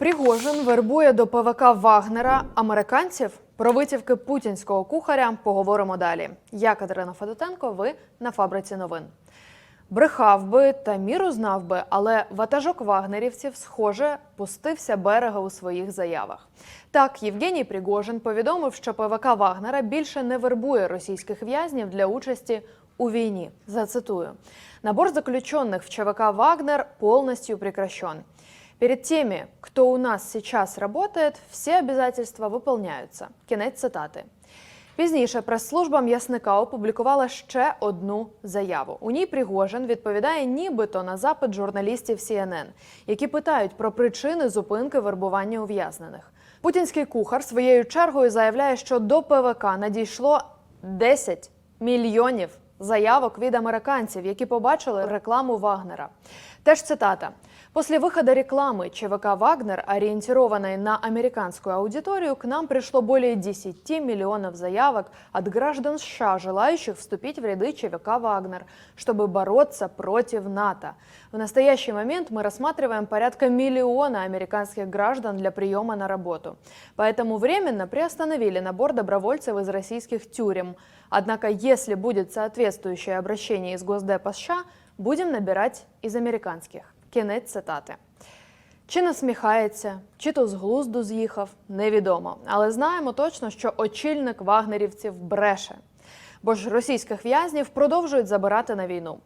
Пригожин вербує до ПВК Вагнера американців. Про витівки путінського кухаря поговоримо далі. Я Катерина Федотенко. Ви на фабриці новин. Брехав би та міру знав би, але ватажок вагнерівців, схоже, пустився берега у своїх заявах. Так, Євгеній Пригожин повідомив, що ПВК Вагнера більше не вербує російських в'язнів для участі у війні. Зацитую: набор заключенных в ЧВК Вагнер полностью прекращен. Перед теми, кто у нас сейчас работает, все обязательства выполняются. Кінець цитати. Пізніше прес-служба м'ясника опублікувала ще одну заяву. У ній Пригожин відповідає нібито на запит журналістів CNN, які питають про причини зупинки вербування ув'язнених. Путінський кухар своєю чергою заявляє, що до ПВК надійшло 10 мільйонів заявок від американців, які побачили рекламу Вагнера. Теж цитата. После выхода рекламы ЧВК «Вагнер», ориентированной на американскую аудиторию, к нам пришло более 10 миллионов заявок от граждан США, желающих вступить в ряды ЧВК «Вагнер», чтобы бороться против НАТО. В настоящий момент мы рассматриваем порядка миллиона американских граждан для приема на работу. Поэтому временно приостановили набор добровольцев из российских тюрем. Однако, если будет соответствующее обращение из Госдепа США, будем набирать из американских. Кінець цитати. Чи насміхається, чи то з глузду з'їхав, невідомо. Але знаємо точно, що очільник вагнерівців бреше. Бо ж російських в'язнів продовжують забирати на війну.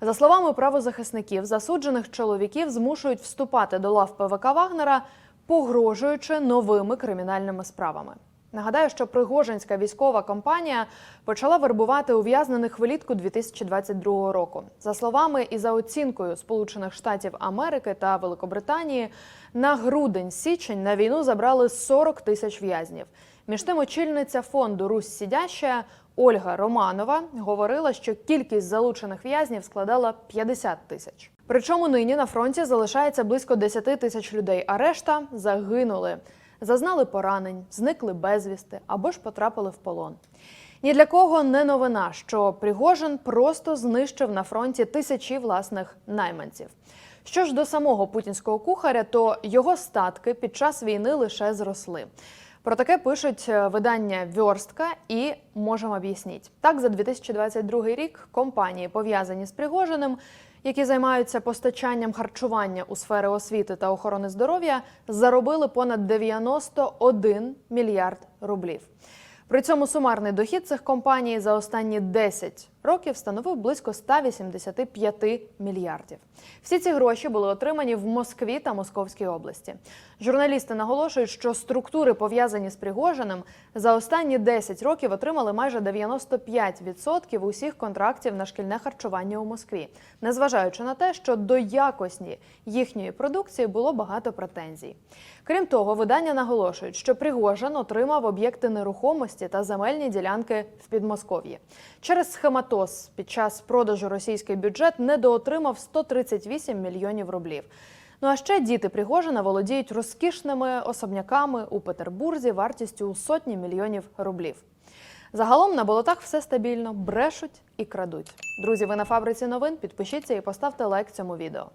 За словами правозахисників, засуджених чоловіків змушують вступати до лав ПВК Вагнера, погрожуючи новими кримінальними справами. Нагадаю, що Пригожинська військова компанія почала вербувати ув'язнених влітку 2022 року. За словами і за оцінкою Сполучених Штатів Америки та Великобританії, на грудень-січень на війну забрали 40 тисяч в'язнів. Між тим, очільниця фонду Русь Сідяща Ольга Романова говорила, що кількість залучених в'язнів складала 50 тисяч. Причому нині на фронті залишається близько 10 тисяч людей, а решта загинули зазнали поранень, зникли безвісти або ж потрапили в полон. Ні для кого не новина, що Пригожин просто знищив на фронті тисячі власних найманців. Що ж до самого путінського кухаря, то його статки під час війни лише зросли. Про таке пишуть е, видання Вьорстка і можемо об'ясніть. Так, за 2022 рік компанії, пов'язані з Пригожиним, які займаються постачанням харчування у сфери освіти та охорони здоров'я, заробили понад 91 мільярд рублів. При цьому сумарний дохід цих компаній за останні 10 років становив близько 185 мільярдів. Всі ці гроші були отримані в Москві та Московській області. Журналісти наголошують, що структури, пов'язані з Пригожиним, за останні 10 років отримали майже 95% усіх контрактів на шкільне харчування у Москві, незважаючи на те, що до якості їхньої продукції було багато претензій. Крім того, видання наголошують, що Пригожин отримав об'єкти нерухомості та земельні ділянки в Підмосков'ї. Через схематоз під час продажу російський бюджет недоотримав 138 мільйонів рублів. Ну а ще діти Пригожина володіють розкішними особняками у Петербурзі вартістю у сотні мільйонів рублів. Загалом на болотах все стабільно, брешуть і крадуть. Друзі, ви на фабриці новин. Підпишіться і поставте лайк цьому відео.